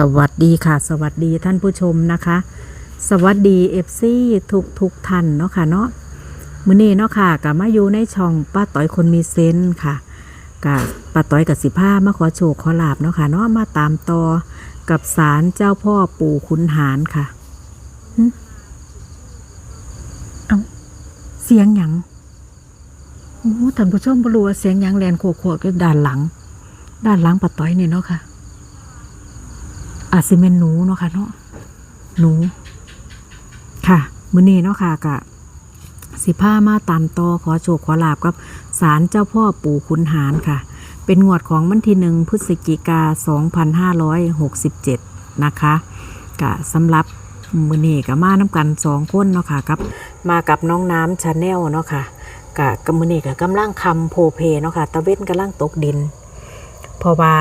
สวัสดีค่ะ สวัสดีท่านผู้ชมนะคะ สวัสดีเอฟซีทุกทุกท่านเนาะค่ะเนาะมื้อนี้เนาะค่ะกับมาอยู่ในช่องป้าต้อยคนมีเซนค่ะกับป้าต้อยกับสิผ้ามาขอโชคขอลาบเนาะค่ะเนาะมาตามต่อกับศาลเจ้าพ่อปู่ขุนหารค่ะเอาเสียงหยังโอ้ท่านผู้ชมบรู้ว่าเสียงหยังแลนโขกๆอยู่ด้านหลัง ด้านหลังป้าต้อยนี่เนาะค่ะ อาจสิเมนหนูเนาะค่ะเนาะหนู ค่ะมื้อนี้เนาะค่ะกะสิผ้ามาตามต่อขอโชคขอลาบกับศาลเจ้าพ่อปู่ขุนหารค่ะ เป็นงวดของวันที่หนึ่งพฤศจิกา 2567 นะคะกะสำหรับมือนี้ก็มาน้ำกันสองคนเนาะค่ะกับมากับน้องน้ำชาแนลเนาะค่ะกะกับมือนี้ก็กำลังคำโพเพเนาะค่ะตะเว้นกำลังตกดิน เพราะว่า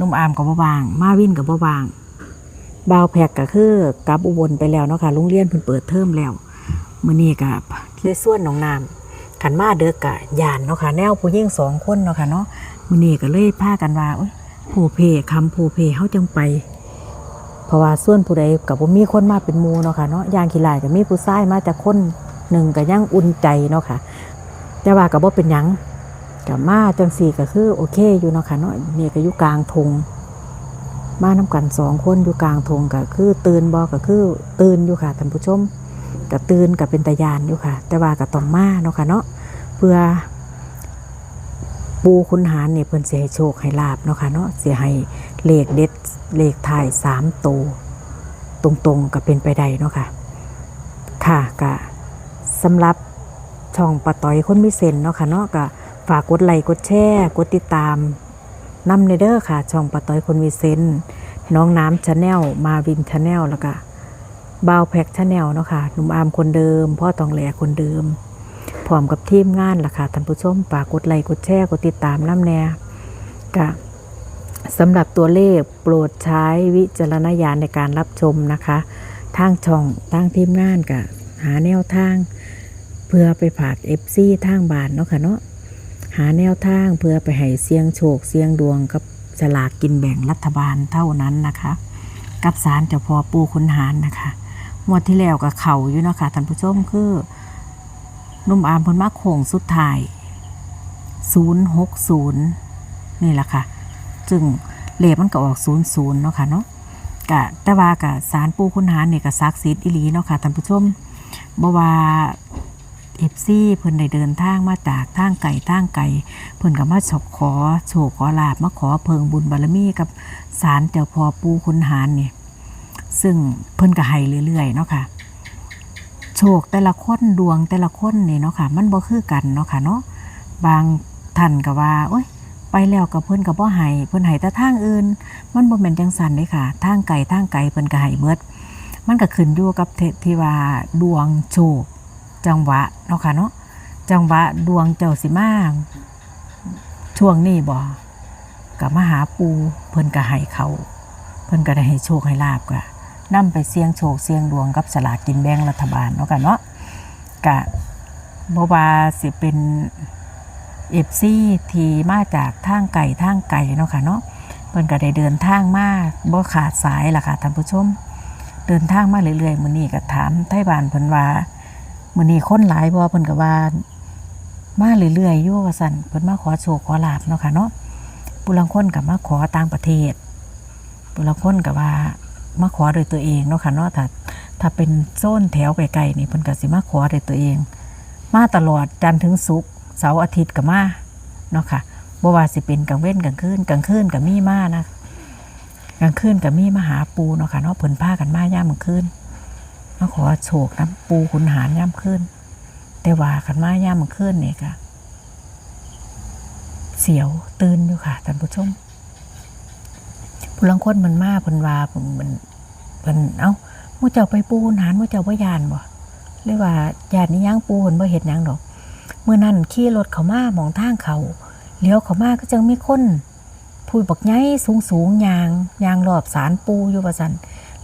นุ่มอามกับบ่บาง มาวินกับบ่บางบาวแพกก็คือกลับอุบลไปแล้วเนาะค่ะโรงเรียนเพิ่นเปิดเทอมแล้วมื้อนี้ก็เลยส่วนน้องน้ำขันมาเด้อกะยานเนาะค่ะแนวผู้หญิงสองคนเนาะค่ะเนาะมื้อนี้ก็เลยพากันว่าโอ้ยผู้เพคำผู้เพเฮาจังไป เพราะว่าส่วนผู้ใดก็บ่มีคนมาเป็นหมู่เนาะค่ะเนาะย่างขี้ลายก็มีผู้ชายมาจากคนหนึ่งก็ยังอุ่นใจเนาะค่ะแต่ว่าก็บ่เป็นหยัง กับมาจังสี่ก็คือโอเคอยู่เนาะค่ะเนาะเนี่ก็อยู่กลางทงมาน้กันสองคนอยู่กลางทงก็คือ ตื่นบอก็คือตื่นอยู่ค่ะท่านผู้ชมก็ตื่นก็เป็นตายานอยู่ค่ะ แต่ว่าก็ต้องมาเนาะค่ะเนาะเพื่อ ปูคุณหารเนี่ยเพิ่นเสิให้โชคให้ลาบเนาะค่ะเนาะเสิให้เลขเด็ดเลขถ่ายสามโตวตรงๆก็เป็นไปได้เนาะค่ะ ค่ะก็สำหรับช่องปะต้อยคนมีเซนเนาะค่ะเนาะก็ ฝากกดไลค์กดแชร์กดติดตามนำในเด้อค่ะ ช่องปะต้อยคนมีเซนน้องน้ำชาแนลมาวินชาแนลแล้วก็บาวแพ็กชาแนลเนาะค่ะหนุ่มอามคนเดิม พ่อตองแหลคนเดิมพร้อมกับทีมงานล่ะค่ะท่านผู้ชมฝากกดไลค์กดแชร์กดติดตามน้ำแน่ก็สำหรับตัวเลขโปรดใช้วิจารณญาณในการรับชมนะคะทางช่องทางทีมงานก็หาแนวทาง เพื่อไปฝากเอฟซีทางบานเนาะค่ะเนาะ หาแนวทางเพื่อไปให้เสี่ยงโชคเสี่ยงดวงกับสลากกินแบ่งรัฐบาลเท่านั้นนะคะ กับสารเจ้าพ่อปูคุณหารนะคะงวดที่แล้วกับเขาอยู่นะคะท่านผู้ชมคือนุ่มอามพนมาโค้งสุดท้าย 060 นี่แหละค่ะ จึงเลขมันก็ออก 00 เนาะค่ะเนาะกะแต่ว่ากับสารปูคุณหารเนี่ยกับซักซีดอิลีเนาะค่ะท่านผู้ชมบ่ว่า เอฟซีเพิ่นได้เดินทางมาจากทางไก่ทางไก่เพิ่นก็มาฉกขอโชคขอลาบมาขอเพิงบุญบารมีกับศาลเจ้าพ่อปูคุณหารนี่ซึ่งเพิ่นก็ให้เรื่อยๆเนาะค่ะโชคแต่ละคนดวงแต่ละคนนี่เนาะค่ะ มันบ่คือกันเนาะค่ะเนาะบางท่านก็ว่าโอ๊ยไปแล้วกับเพิ่นก็บ่ให้เพิ่นให้แต่ทางอื่น มันบ่แม่นจังซั่นเด้ค่ะทางไก่ทางไก่เพิ่นก็ให้เบิดมันก็ขึ้นอยู่กับเทที่ว่าดวงโชค จังหวะเนาะค่ะเนาะจังหวะดวงเจ้าสิมาช่วงนี้บ่กับมาหาปูเพิ่นก็ให้เขาเพิ่นก็ได้ให้โชคให้ลาบก็นำไปเสี่ยงโชคเสี่ยงดวงกับสลากกินแบ่งรัฐบาลเนาะค่ะเนาะก็บ่ว่าสิเป็น FC ที่มาจากทางไก่ทางไก่เนาะค่ะเนาะเพิ่นก็ได้เดินทางมาบ่ขาดสายล่ะค่ะท่านผู้ชม เดินทางมาเรื่อยๆมื้อนี้ก็ถามไทบ้านเพิ่นว่า มื้อนี้คนหลายบ่เพิ่นก็ว่ามาเรื่อยๆอยู่ว่าซั่นเพิ่นมาขอโชคขอลาบเนาะค่ะเนาะผู้ลางคนก็มาขอต่างประเทศผู้ลางคนก็ว่ามาขอโดยตัวเองเนาะค่ะเนาะถ้าถ้าเป็นโซนแถวไกลๆนี่เพิ่นก็สิมาขอโดยตัวเอง มาตลอดจันทร์ถึงศุกร์เสาร์อาทิตย์ก็มาเนาะค่ะบ่ว่าสิเป็นกลางเว้นกลางคืนกลางคืนก็มีมานะกลางคืนก็มีมาหาปูเนาะค่ะเนาะเพิ่นพากันมายามกลางคืน มาขอโชคน้ำปูขุนหารย่ำขึ้น แต่ว่ากันมาย่ำขึ้นเนี่ยค่ะ เสียวตื่นอยู่ค่ะท่านผู้ชมผู้ลังคนมันมาพิ่นวาเพิ่นมันเอ้ามู่เจ้าไปปูขุนหารมู่เจ้าบ่ยานบ่เรียกว่าญาตินี่ย่างปูเพิ่นบ่เฮ็ดยังดอกเมื่อนั้นขี่รถเขามามองทางเขาเลี้ยวเขามาก็จังมีคนพูดบักใหญ่สูงยางยางรอบสารปูอยู่ว่าซั่น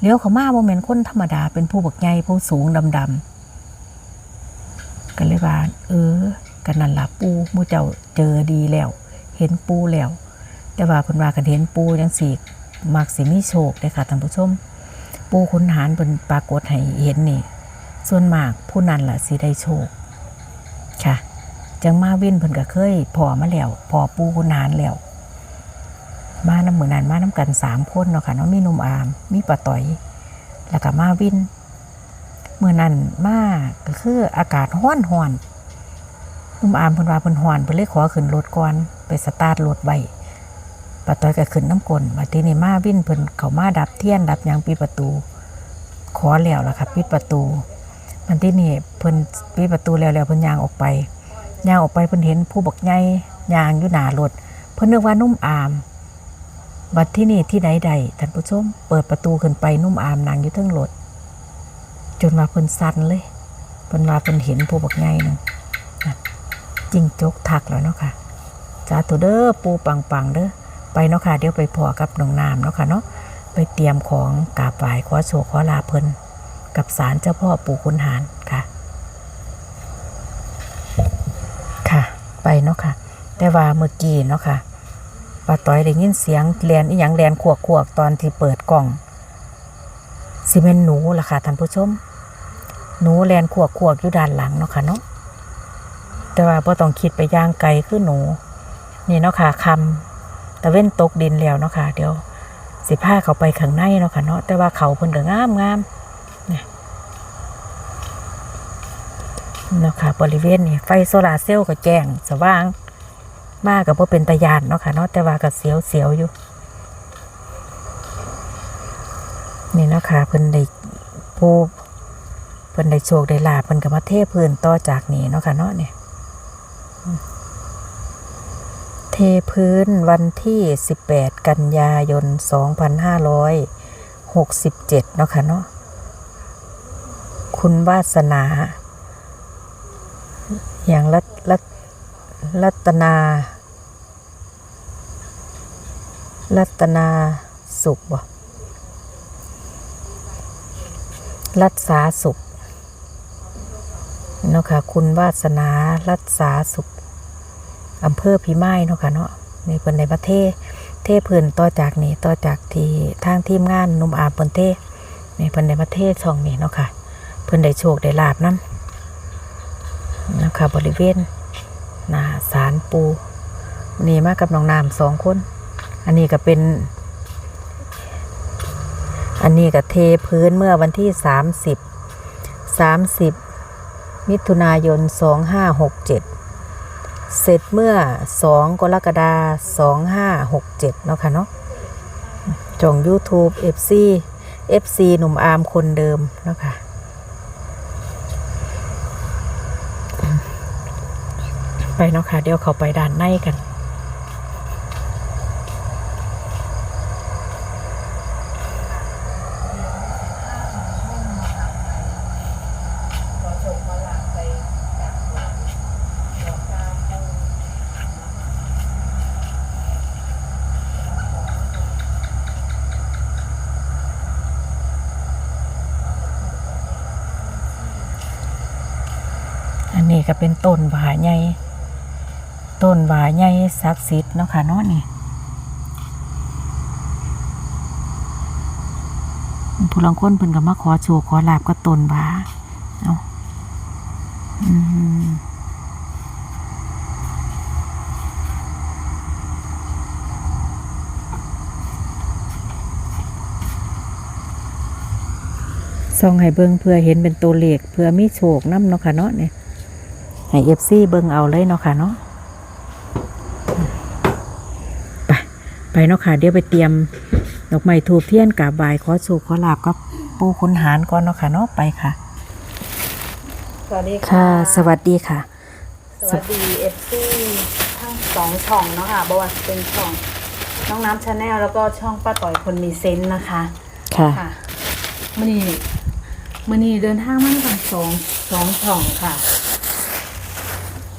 เลี้ยวเขามาบ่แม่นคนธรรมดา เป็นผู้บักใหญ่ผู้สูงดำๆก็เลยว่าเออกันนั่นล่ะปูมูเจ้าเจอดีแล้ว เห็นปูแล้ว แต่ว่าเพิ่นว่ากันเห็นปูจังสี่มักสิมีโชคเลยค่ะท่านผู้ชม ปูขุนหารเป็นปรากฏให้เห็นนี่ ส่วนมากผู้นั้นล่ะสิได้โชค ค่ะ จังมาวินเพิ่นก็เคยพอมาแล้วพอปูขุนหารแล้ว มาน้ำมือนันมาน้ำกันสามคนเนาะค่ะเนาะมีนุ่มอาม มีปะต่อย แล้วก็มาวินเมื่อนั้นมาก็คืออากาศห้อนห้อนนุ่มอามเพิ่นว่าเพิ่นห้อนเพิ่นเลยขอขึ้นรถก่อนไปสตาร์ทรถไว้ปะต่อยก็ขึ้นน้ำกลนมาทีนี้มาวินเพิ่นเขามาดับเทียนดับยังปิดประตู ขอแล้วล่ะค่ะปิดประตู มันที่นี่เพิ่นปิดประตูแล้วแล้วเพิ่นยางออกไปยางออกไปเพิ่นเห็นผู้บักใหญ่ยางอยู่หน้ารถเพิ่นนึกว่านุ่มอาม บัดที่นี่ที่ไหนใดท่านผู้ชม เปิดประตูขึ้นไปนุ่มอามนางอยู่ทั้งรถจนว่าเพิ่นสั่นเลยเพิ่นว่าเพิ่นเห็นผู้บักใหญ่หนึงน่ะจิ้งจกทักแล้วเนาะค่ะจ้าตัวเด้อปูปังปังเด้อไปเนาะค่ะเดี๋ยวไปพอกับน้องน้ำเนาะค่ะเนาะไปเตรียมของกาบไหว้ขอโชคขอลาเพิ่นกับศาลเจ้าพ่อปู่ขุนหารค่ะ ค่ะ ไปเนาะค่ะ แต่ว่าเมื่อกี้เนาะค่ะ ป้าต้อยได้ยินเสียงแลนอีหยังแลนขวกขวกตอนที่เปิดกล่องสิเป็นหนูล่ะค่ะท่านผู้ชม หนูแลนขวกขวกอยู่ด้านหลังเนาะค่ะเนาะแต่ว่าพอต้องคิดไปย่างไกลคือหนู นี่เนาะค่ะคำตะเว้นตกดินแล้วเนาะค่ะเดี๋ยวสิผ้าเขาไปข้างในเนาะค่ะเนาะแต่ว่าเขาเพิ่นก็งามงามนี่เนาะค่ะบริเวณนี่ไฟโซลาเซลล์ก็แจ้งสว่าง มากกับว่าเป็นตะยานเนาะค่ะเนาะแต่ว่าก็เสียวเสียวอยู่ นี่เนาะค่ะเพิ่นได้ผู้เพิ่นได้โชคได้ลาเพิ่นก็มาเทพื้นต่อจากนี้เนาะค่ะเนาะเนี่ยเทพื้นวันที่ 18 กันยายน 2567 เนาะค่ะเนาะคุณวาสนาอย่างรัตรัตรัตนา รัตนาสุขบ่รัษาสุขเนาะค่ะ คุณวาสนารัษาสุขอำเภอพิมายเนาะค่ะเนาะในเพิ่นในประเทศเทพิ่นต่อจากนี้ต่อจากที่ทางทีมงานนุ่มอาบเพิ่นเทในเพิ่นในประเทศช่องนี้เนาะค่ะ เพิ่นได้โชคได้ลาบนำนะคะบริเวณหนาสารปูนี่มากับน้องน้ำสองคน อันนี้ก็เป็น อันนี้ก็เทพื้นเมื่อวันที่สามสิบสามสิบมิถุนายนสองห้าหกเจ็ดเสร็จเมื่อสองกรกฎาสองห้าหกเจ็ดเนาะค่ะเนาะจอง YouTube FC FC หนุ่มอาร์มคนเดิมเนาะค่ะไปเนาะค่ะ เดี๋ยวเขาไปด้านในกัน อันนี้ก็เป็นต้นหวาใหญ่ต้นหวาใหญ่ศักดิ์สิทธิ์เนาะค่ะเนาะนี่ผู้ลังคนเพิ่นก็มาขอโชว์ขอลาบก็ต้นหวาเอาอืมส่องให้เบิ่งเพื่อเห็นเป็นตัวเลขเพื่อมีโชคนํเนาะค่ะเนาะเนี่ย ให้เอฟซีเบิ่งเอาเลยเนาะค่ะเนาะไปไปเนาะค่ะ เดี๋ยวไปเตรียมดอกไม้ทูบเทียนกราบไหว้ขอโชคขอลาบกับปู่คุณหารก่อนเนาะค่ะเนาะไปค่ะ สวัสดีค่ะ สวัสดีค่ะ สวัสดีเอฟซีทั้งสองช่องเนาะค่ะบว่าเป็นช่องน้องน้ำชาแนลแล้วก็ช่องป้าต่อยคนมีเซนต์นะคะ ค่ะค่ะมื่อนี้มื่อนี้เดินทางมาทั้งสองสองช่องค่ะ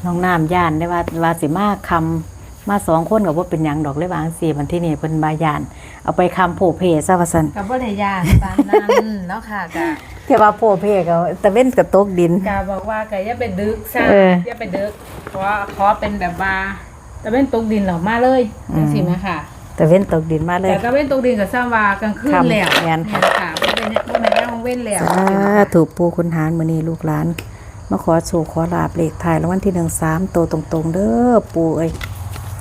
น้องน้ำย่านได้ว่าว่าสิมาคำมาสองคนกับว่าเป็นหยังดอกเลยว่าสี่วันที่นี่เพิ่นบายาน เอาไปคำโผเพซะว่าซั่นกับว่าในยานปานนั้นเนาะค่ะกะแต่ว่าโผเพก็ตะเว้นกับตกดิน กะบอกว่ากะอย่าไปดึกซะเอออ ย่าไปดึกเพราะว่าขอเป็นแบบว่าแต่เป็นตกดินหรอกมาเลยอืมจังสิไหมค่ะแต่เว้นตกดินมาเลย แต่ก็เว้นตกดินกับซาวากลางคืนค่ำแล้วแม่นค่ะ ค่ะบ่เป็นบ่แม่นแล้วเว้นแล้ว สาถูกปูคุณหารมือนี้ลูกหลาน มาขอโชว์ขอลาบเลขถ่ายรางวัลที่หนึ่งสามตัวตรงๆ เด้อปูเอ้ย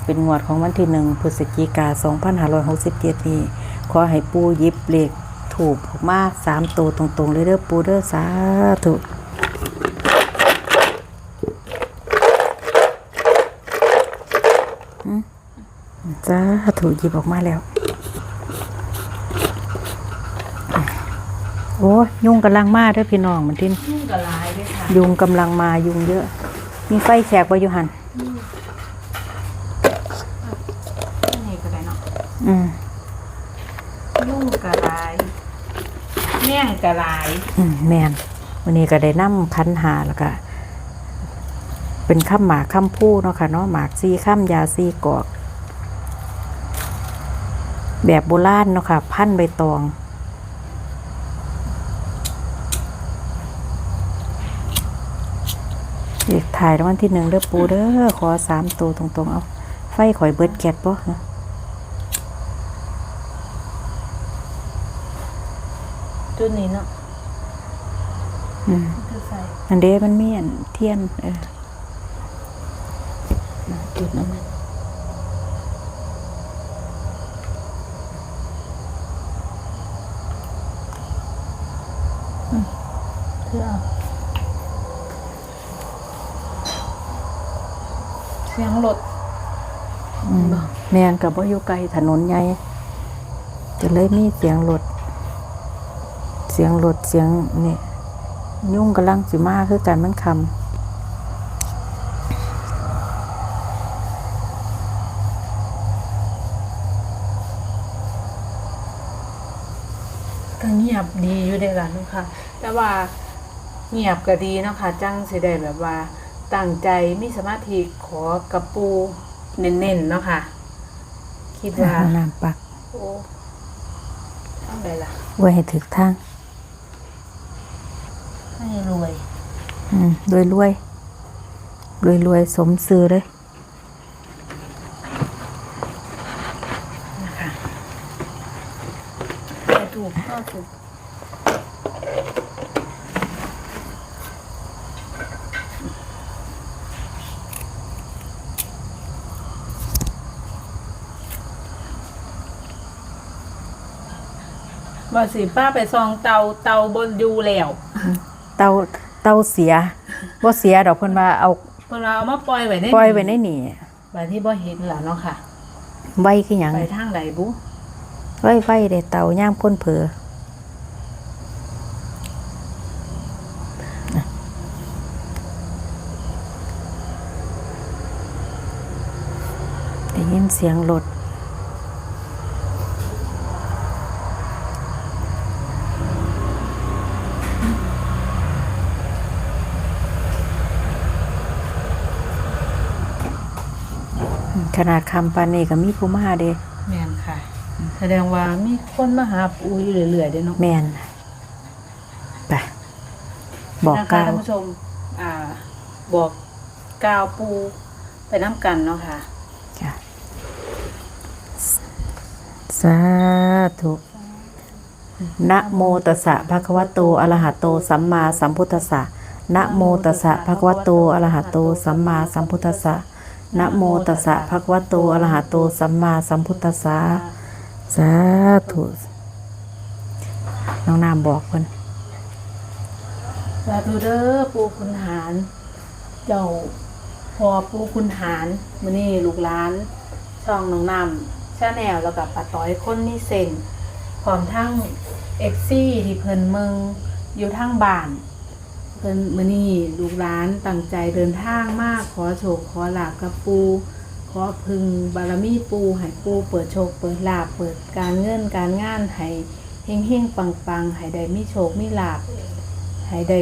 เป็นงวดของวันที่หนึ่งพฤศจิกาสองพันห้าร้อยหกสิบเจ็ดนี้ขอให้ปูยิบเลขถูกออกมาสามตัวตรงๆ เลยเด้อปูเด้อสาธุอืมสาธุหยิบออกมาแล้ว โอ้ยยุงกำลังมาเด้อพี่น้องมันทินยุ่งกับหลายด้ว ยค่ะยุงกำลังมายุงเยอะ มีไฟแฉกไว้อยู่หันนี่ก็ได้เนาะอืมยุ่งกับหลายแม่งกับหลายอืมแมนวันนี้ก็ได้นำคันหาแล้วก็เป็นข้ามหมากข้ามผู้เนาะค่ะเนาะหมากซีข้ามยาซีกอก แบบโบราณเนาะค่ะ พันใบตอง เด็ก ถ่ายรางวัลที่หนึ่งเด้อปูเด้อขอสามตัวตรงๆ เอา ไฟข่อยเบิดแก๊สป่ะนะจุดนี้เนาะอืมคือใส่อันเด้มันมีอันเทียน เออน่ะจุดนั้นน่ะ คือเอาเสียงรถ อืม แมนกับว่าอยู่ไกลถนนใหญ่จะเลยมีเสียงรถเสียงรถเสียงนี่ยุ่งกำลังสิมาคือกันมันคก็เงียบดีอยู่เด้อกันเนาะค่ะ แต่ว่าเงียบก็ดีเนาะค่ะจังสิได้แบบว่าตั้งใจมีสมาธิขอกระปูเน้นๆเนาะค่ะ คิดำว่าห้องน้ำปักโอ้ทำไรล่ะไว้ให้ถึกทาง ให้รวย อืมรวยรวยรวยรวยๆสมซื้อเลย นะคะแต่ถูกก็ถูกว่า สิป้าไปซองเตาเตาบนอยูแล้วเตาเตาเสียบ่เสียดอกเพิ่นว่าเอาเพิ่นว่าเอามาปล่อยไว้ในปล่อยไว้ในนี่ไว้ที่บ่เห็นล่ะเนาะค่ะไว้คือหยังไปทางใดบุไว้ไว้ได้เตาย่ามพ้นเผลอได้ยินเสียงรถ ขนาดคำปานนี้ก็มีผู้มาเด้แม่นค่ะ แสดงว่ามีคนมาหาปูอยู่เรื่อยๆเด้เนาะแมนไปบอกนะคะกล่าวท่านผู้ชม อ่า บอกกล่าวปูไปน้ำกันเนาะค่ะจ้ะสาธุนะโมตัสสะภะคะวะโตอะระหะโต สัมมาสัมพุทธัสสะนะโมตัสสะภะคะวะโตอะระหะโต สัมมาสัมพุทธัสสะ นะโมตัสสะภะคะวะโตอะระหะโตสัมมาสัมพุทธัสสะสาธุน้องนามบอกเพิ่นสาธุเด้อปูคุณหาร เจ้าพอปูคุณหารมื้อนี้ลูกหลาน ช่องน้องนำชาแนลแล้วกับป้าต้อยคนมีเซ็นพร้อมทั้งเอฟซีที่เพิ่นมืองอยู่ทางบ้าน พิ่นมื้อนี้ลูกหลานตั้งใจเดินทางมากขอโชคขอลาบกับปูขอพึงบารมีปูให้ปูเปิดโชคเปิดลาบเปิดการเงินการงานให้เฮงเฮงปังปังให้ได้มีโชคมีลาบให้ได้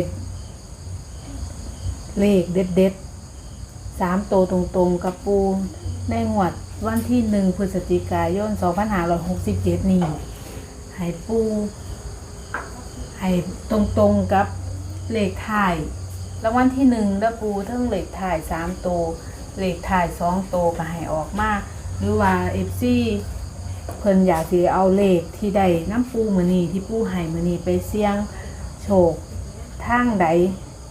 เลขเด็ดเด็ดสามโตวตรงๆกับปูในงวดวันที่หนึ่งพฤศจิกายน2567นี้ให้ปูให้ตรงๆกับ เลขถ่ายรางวัลที่หนึ่งแล้วปูทั้งเลขถ่ายสามโตวเลขถ่ายสองโตวก็ให้ออกมาหรือว่าเอฟซีเพิ่นอยากสิเอาเลขที่ได้น้ำปูมือนีที่ปูให้มือนีไปเสี่ยงโชคทางใด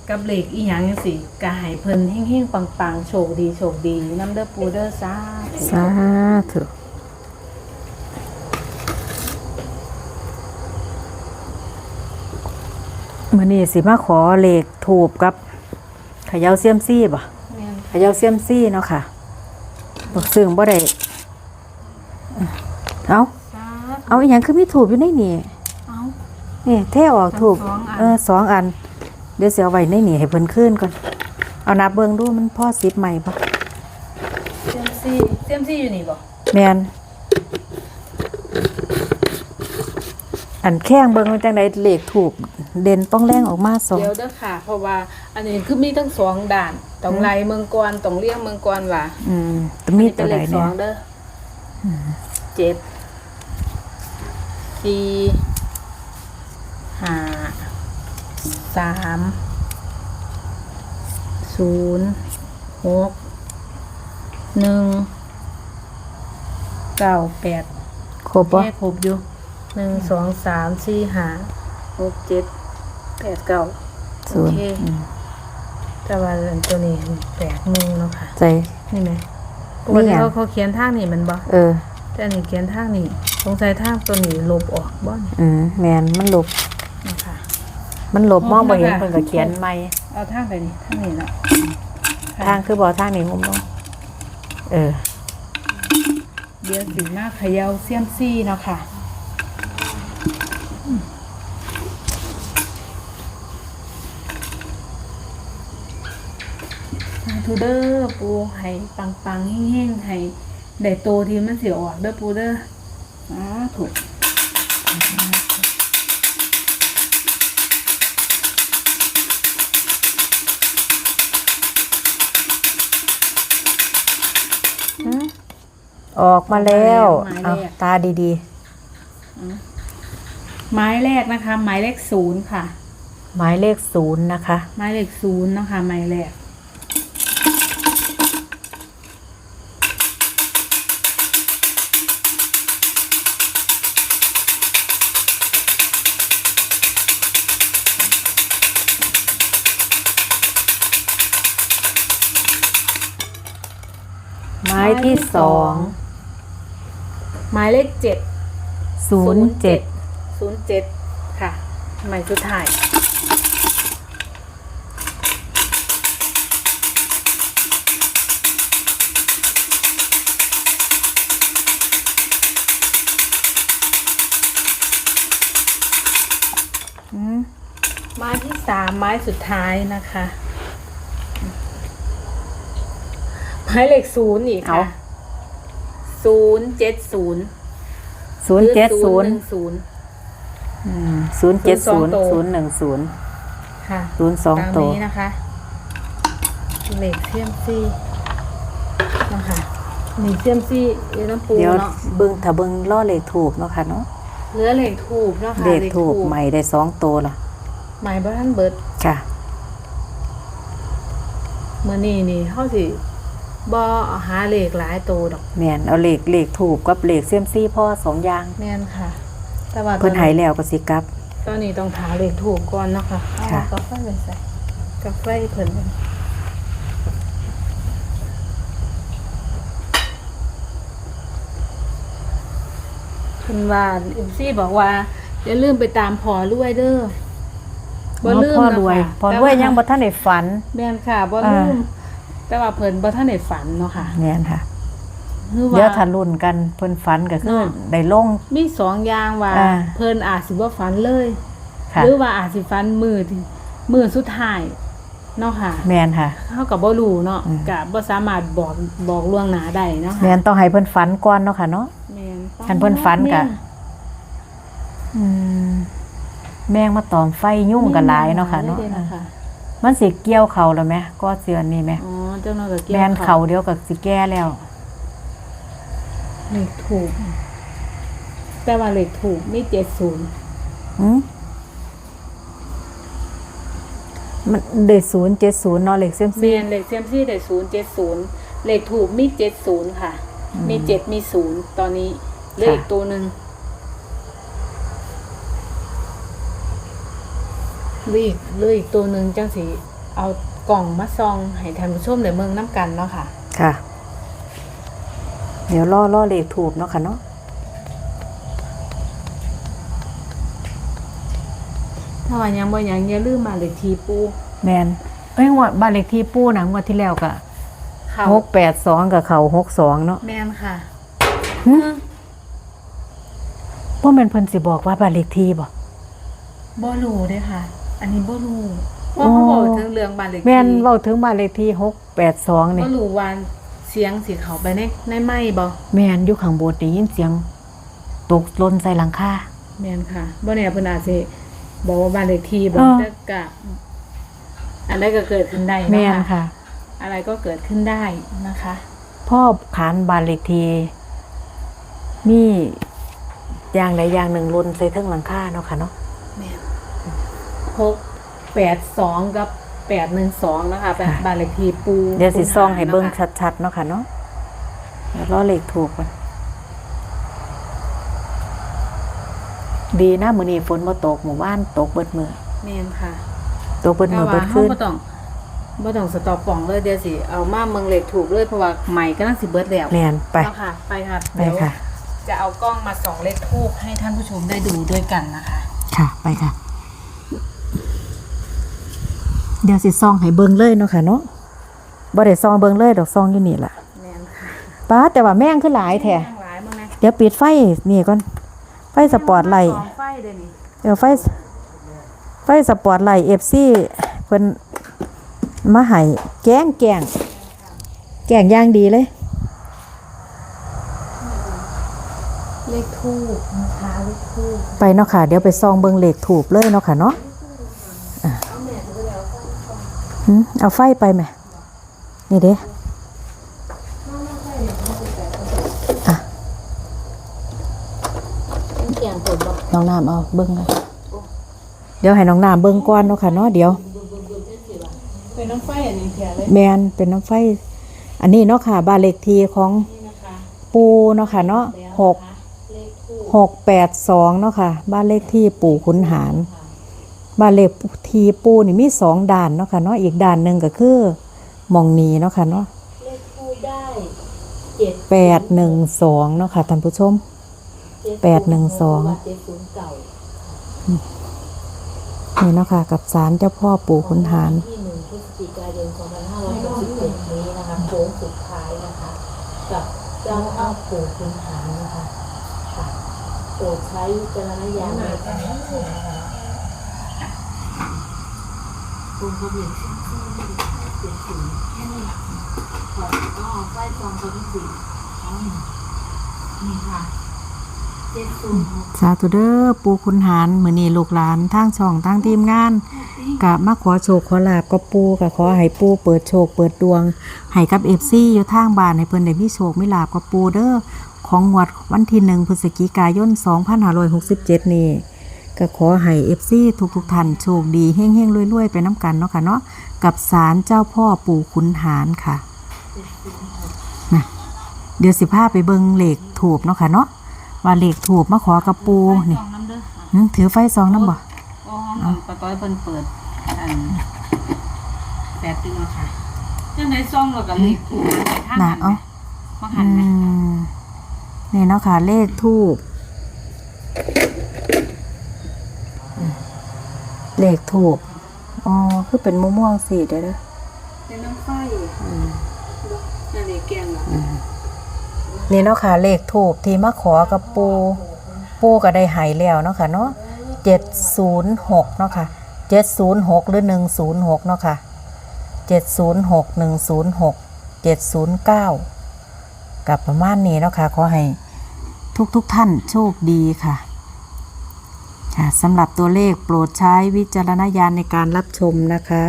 กับเลขอีหยังจังซี่ก็ให้เพิ่นเฮงๆปังๆ โชคดีโชคดีน้ำเด้อปูเด้อสาธุ สาธุ มื้อนี้สิมาขอเลขถูกกับเขย่าเซียมซี่บ่แม่นเขย่าเซียมซี่เนาะค่ะบ่ซึ่งบ่ได้เอาสาธุเอาอีหยังคือมีถูกอยู่ในนี่เอานี่เท่ออกถูกสองอันเออสองอัน เดี๋ยวสิเอาไว้ในนี่ให้เพิ่นคืนก่อน เอานับเบิ่งดูมันพอ10ใหม่บ่เซียมซี่เซียมซี่อยู่นี่บ่แม่นอันแข้งเบิ่งมันจังไดเลขถูก เด่นต้องแรงออกมาสอง เดี๋ยวเด้อค่ะ เพราะว่าอันนี้คือมีทั้งสองด่านต้องไล่เมืองกรต้องเลี่ยงเมืองกรว่าอืมแตมีเป็ตัวนเลใดขสเนี่อยงเด้ออเจ็ดสี่ห้าสามศูนย์หกหนึ่งเก้าแปดครบบ่แค่ครบอยู่หนึ่งสองสามสี่ห้าหกเจ็ด แปดเก้าศูนย์โอเคอืมแต่ว่าอันตัวนี้แปดหนึ่งเนาะค่ะ ใจ นี่ไหมปนี่กติไง เขาเขาเขียนทางนี่มันบ่เออ แต่อันนี่เขียนทางนี่สงสัยทางตัวนี้ลบออกบ่เนี่ยอืมแม่นมันหลบนะคะมันหลบมองบ่เห็นครบแล้วค่ะเพิ่นก็เขียนใหม่ เอาทางไปนี่ทางนี้ละทางคือบ่ทางนี้งุมลงเออ เดี๋ยวสีมาเขย่าเซียมซี่เนาะค่ะ สาธุเด้อปูให้ปังปังๆเฮงๆให้ได้โตที่มันสิออกเด้อปูเด้อสาธุออกมาแล้วหมายเลขเอาตาดีไม้แรกนะคะไม้เลขศูนย์ค่ะๆหมายเลขศูนย์นะคะไม้เลขศูนย์นะคะไม้แรกหม ที่สองไม้เลขเจ็ดศูนย์เจ็ดศูนย์เจ็ดค่ะไม้สุดท้ายอืมไม้ที่สามไม้สุดท้ายนะคะ ไม้เลขศูนย์อีกค่ะศูนย์เจ็ดศูนย์ศูนย์เจ็ดศูนย์ศูนย์ ศูนย์เจ็ดศูนย์ศูศูนนย์ย์หนึ่งศูนย์ค่ะศูนย์สองตามตัวนี้นะคะเหล็กเซียมซี่นะคะมีเซียมซี่เดี๋ยวน้ำปูเดี๋ยวเนาะเบิ่งถ้าเบิ่งล่อเลขถูกเนาะค่ะเนาะเหลือเหล็กถูกเนาะค่ะเลขถูกใหม่ได้สองตัวละใหม่บ้านเบิร์ดค่ะ เมื่อนี้นี่เขาสิ บอหาเหล็กหลายตัวดอกแม่นเอาเลขเลขถูกกับเลขเซียมซี่พ่อสองอย่าง แม่นค่ะ แต่ว่าตเพิ่อนนใหายแล้วก็สิกลับ ตอนนี้ต้องหาเหล็กถูกก่อนเนาะคะเอาค่ะ กาแฟไปใส่กาแฟเพิ่นกันเพิ่นว่าเอ็มซี่บอกว่าอย่าลืมไปตามพอรวยเด้อบ่ลืมพ่อนะรวยค่ะพ่อรวยยังบ่ทันได้ฝัน แม่นค่ะบ่อ่าลืม แต่ว่าเพิ่นบ่ทันได้ฝันเนาะค่ะแม่นค่ะคือเดี๋ยวว่าถ้ารุ่นกันเพิ่นฝันก็คือเนาะ ได้ลง มีสองอย่างว่าอ่า เพิ่นอาจสิบ่ฝันเลย ค่ะ หรือว่าอาจสิฝันมือที่มือสุดท้ายเนาะค่ะแม่นค่ะเฮาก็บ่รู้เนาะอืม ก็บ่สามารถบอกบอกล่วงหน้าได้เนาะค่ะแม่นต้องให้เพิ่นฝันก่อนเนาะค่ะเนาะ แม่นคันเพิ่นฝันก็แม่อืมแมงมาตอมไฟยุ่งกันหลายเนาะค่ะเนาะได้เลยค่ะ มันสิเกี่ยวเขาแล้วไหมก็เสือนนี่ไหมอ๋อเจ้าน้อยก็เกี่ยวแมนเขาเดียวกับสิแก้แล้ว เลขถูก แต่ว่าเลขถูกมี70หืมมันเดศูนย์เจ็ดศูนย์เนาะเลขเซยมแมซี่นเลขเซียมซี่ได้070เลขถูกมี70ค่ะ มี7มี0ตอนนี้เหลืออีกตัวหนึ่ง เหลืออีกเหลืออีกตัวหนึ่งจังสีเอากล่องมาซองให้ท่านผู้ชมในเมืองน้ำกันเนาะค่ะ ค่ะ เดี๋ยวล่อล่อเลขถูกเนาะค่ะเนาะถ้าว่ายังบ่ยังอย่าลืมมาเลขทีปูแมนเอ้ยงวดบ้านเลขที่ปู้นะงวดที่แล้วก็เขาหกแปดสองกับเขาหกสองเนาะแม่นค่ะว่าแมันเพิ่นสิบอกว่าบ้านเลขที่บ่บ่รู้เด้อค่ะ อันนี้บ่รู้เพราะเขาบอกถึงเรื่องบ้านเลขที่แม่นเว้าถึงบ้านเลขที่หกแปดสองนี่บ่รู้ว่าเสียงสิเขาไปในในไม้บ่แม่นอยู่ข้างบนได้ยินเสียง ตกหล่นใส่หลังคา แม่นค่ะบ่แน่เพิ่นอาจสิบอกว่าบ้านเลขที่บ่เออ แต่กะอะไรก็เกิดขึ้นได้แม่นเนาะค่ะ อะไรก็เกิดขึ้นได้นะคะ พ่อขานบ้านเลขที่มีอย่างใดอย่างหนึ่งหล่นใส่เทิงหลังคาเนาะค่ะเนาะแม่น หกแปดสองกับแปดหนึ่งสองนะคะเป็นค่ะบ้านเลขที่ปูเดี๋ยวสิซองให้เบิ่งนะคะชัดๆเนาะค่ะเนาะเดี๋ยวรอเลขถูกก่อนดีนะมื้อนี้ฝนบ่ตกหมู่บ้านตกเบิดมือแม่นค่ะ ตกเบิดแต่มือว่าเบิดเขาขึ้นบ่ต้องบ่ต้องสต็อปป่องเลยเดี๋ยวสิ เอามาเมืองเลขถูกเลยเพราะว่าใหม่ก็นั่งสิเบิดแล้วแม่นไปเนาะค่ะ ไปค่ะไปค่ะเดี๋ยวจะเอากล้องมาส่องเลขทูบให้ท่านผู้ชมได้ดูด้วยกันนะคะ ค่ะไปค่ะ เดี๋ยวสิซองให้เบิ่งเลยเนาะค่ะเนาะบ่ได้ซองเบิ่งเลยดอกซองอยู่นี่ล่ะแม่นค่ะป้าแต่ว่าแม่งคือหลายแท้ข้างหลายมึงนะเดี๋ยวปิดไฟนี่ก่อนไฟสปอร์ตไลท์สองไฟเดี๋ยวนี้เดี๋ยวไฟไฟสปอร์ตไลท์ FC เพิ่นมาให้แกงแกงแกงอย่างดีเลย เลขทูบนะคะเลขทูบ ไปเนาะค่ะ เดี๋ยวไปซองเบิ่งเลขถูกเลยเนาะค่ะเนาะอะหืม เอาไฟไปไหมนี่เด้อะเสียงฝนบอกน้องน้ำเอาเบิ่งเลยเดี๋ยวให้น้องน้ำเบิ่งก่อนเนาะค่ะเนาะเดี๋ยวเป็นน้ำไฟอันนี้แท้เลยแมนเป็นน้ำไฟ อันนี้เนาะค่ะบ้านเลขที่ของนี่นะคะปูเนาะค่ะเนาะหกเลขทูบหกแปดสองเนาะค่ะ บ้านเลขที่ปู่ขุนหาร บ้านเลขที่ปูนี่มีสองด่านเนาะค่ะเนาะอีกด่านหนึ่งก็คือมองนีเนาะค่ะเนาะเลขทูบได้เจ็ดแปดหนึ่งสองเนาะค่ะท่านผู้ชม แปดหนึ่งสอง เจ็ดศูนย์เก่านี่เนาะค่ะกับศาลเจ้าพ่อปู่ขุนหาร ที่หนึ่งพฤศจิกายน2567นี้นะคะโค้งสุดท้ายนะคะ กับเจ้าอ้าปู่คุณหารนะคะค่ะโปรดใช้วิจารณญาณในการรับชมนะคะ ปูเขาเห็นชิ้นที่เจ็ดศูนย์แค่นี้แหละขอก็ไฟฟองตัวที่สี่นี่ค่ะเจ็ดศูนย์หกสาธุเด้อปู่ขุนหารมือนี้ลูกหลานทางช่องทางทีมงานกะมาขอโชคขอลาบกับปู่กะขอให้ปูเปิดโชคเปิดดวงให้กับเอฟซีอยู่ทางบ้านให้เพิ่นได้มีโชคมีลาบกับปูเด้อของงวดวันที่หนึ่งพฤศจิกายน 2567 นี้ ก็ขอให้เอฟซีทุกๆท่านโชคดีเฮ้งๆรวยๆ ไปน้ำกันเนาะค่ะเนาะกับศาลเจ้าพ่อปู่ขุนหารค่ะนะเดี๋ยวสิพาไปเบิงเหล็กถูบเนาะค่ะเนาะว่าเหล็กถูบมาขอกับปูนี่น้ำเด้อหึถือไฟซองน้ำบ่โอ้ห้องปะต้อยเพิ่นเปิดอันแปดตึงแล้วค่ะจังไดซ่องเรากับเลขถูกมันไปทางน่ะนั้นเอ้ามาหัอืนไหมมนี่เนาะค่ะเลขทูบ เลขถูบอ๋อคือเป็นมะม่วงสีเด้อเด้อเป็นน้ำไฟนั่นเองแกงเหรอนี่เนาะค่ะ เลขถูบที่มาขอกับปู ปูก็ได้ใหายแล้วเนาะค่ะเนาะเจ็ดศูนย์หกเนาะค่ะเจ็ดศูนย์หกหรือหนึ่งศูนย์หกเนาะค่ะเจ็ดศูนย์หกหนึ่งศูนย์หกเจ็ดศูนย์เก้ากับประมาณนี้เนาะค่ะขอให้ทุกทุกๆท่านโชคดีค่ะ ค่ะสำหรับตัวเลขโปรดใช้วิจารณญาณในการรับชมนะคะ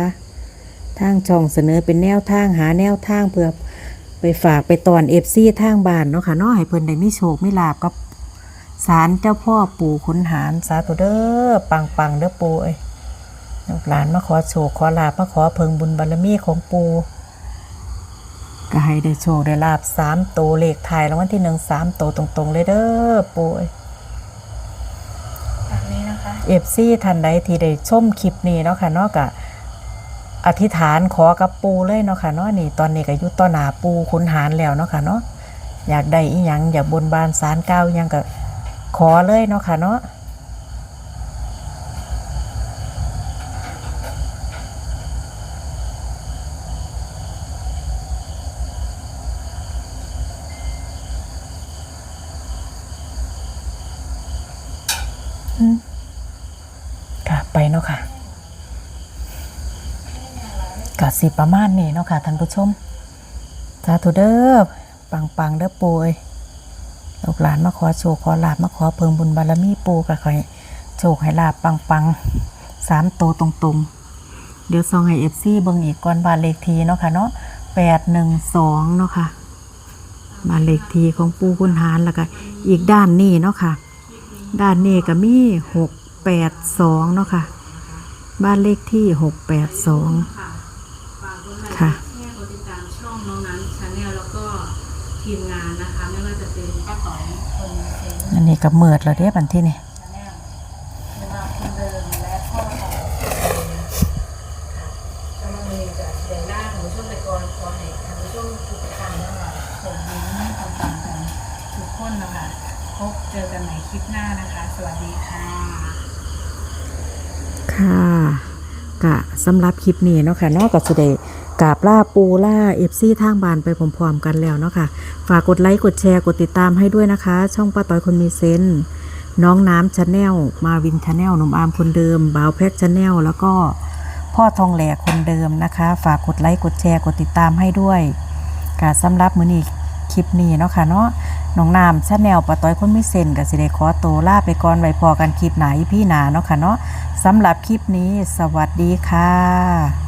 ทางช่องเสนอเป็นแนวทางหาแนวทางเพื่อไปฝากไปตอนเอฟซีทางบ้านเนาะค่ะเนาะให้เพิ่นได้มีโชคมีลาบกับศาลเจ้าพ่อปู่ขุนหารสาธุเด้อปังปังเด้อปู่เอ้ยลูกหลานมาขอโชคขอลาบมาขอเพิงบุญบารมีของปู่ก็ให้ได้โชคได้ลาบสามโตเลขถ่ายรางวัลที่หนึ่งสามโตตรงๆเลยเด้อปูเอ้ย เอฟซีทันใดที่ได้ชมคลิปนี้เนาะค่ะเนาะกะอธิษฐานขอกับปูเลยเนาะค่ะเนาะนี่ตอนนี้ก็ยู่ต่อหนาปูขุนหารแล้วเนาะค่ะเนาะอยากได้อีหยังอยากบนบานสารเก้ายังก็ขอเลยเนาะค่ะเนาะอืมค่ะไปเนาะค่ะ ก็สิประมาณนี้เนาะค่ะท่านผู้ชมสาธุเด้อปังปังเด้อปูเอ้ยลูกหลานมาขอโชคขอลาบมาขอเพิ่งบุญบารมีปูก็ขอให้โชคให้ลาบปังปังสามโตตรงๆ เดี๋ยวซองให้เอฟซีเบิ่งอีกก่อนบานเลขทีเนาะค่ะเนาะแปดหนึ่งสองเนาะค่ะบานเลขทีของปูคุณหารแล้วก็อีกด้านนี้เนาะค่ะ ด้านนี้ก็มีหกแปดสองเนาะค่ะ บ้านเลขที่หกแปดสอง ทีมงานนะคะ ไม่ว่าจะเป็นป้าต๋อยคนเซนอันนี้ก็เมิดแล้วเด้บันที่นี่ชาแนลเวลาคนเดิมและพ่อของกำลังเรียนกับเดินหน้าของผู้ชมไปก่อนขอให้ท่านผู้ชมทุกท่านนะคะผมยิ้มต่างๆกันทุกคนนะคะพบเจอกันใหม่คลิปหน้านะคะ สวัสดีค่ะ ค่ะกะสำหรับคลิปนี้เนาะค่ะเนอกจากจะได้ กราบล่าปูล่าเอฟซี่ทางบานไปพร้อมๆกันแล้วเนาะค่ะ ฝากกดไลค์กดแชร์กดติดตามให้ด้วยนะคะ ช่องป้าต้อยคนมีเซนน้องน้ำชาแนลมาวินชาแนลหนุ่มอาร์มคนเดิมบ่าวแพ็กชาแนลแล้วก็พ่อทองแหลกคนเดิมนะคะ ฝากกดไลค์กดแชร์กดติดตามให้ด้วยกะสำหรับมือนี้คลิปนี้เนาะค่ะเนาะน้องน้ำชาแนลป้าต้อยคนมีเซนกับสิได้ขอตัวลาไปก่อนไว้พอกันคลิปไหนพี่หนาเนาะค่ะเนาะสำหรับคลิปนี้สวัสดีค่ะ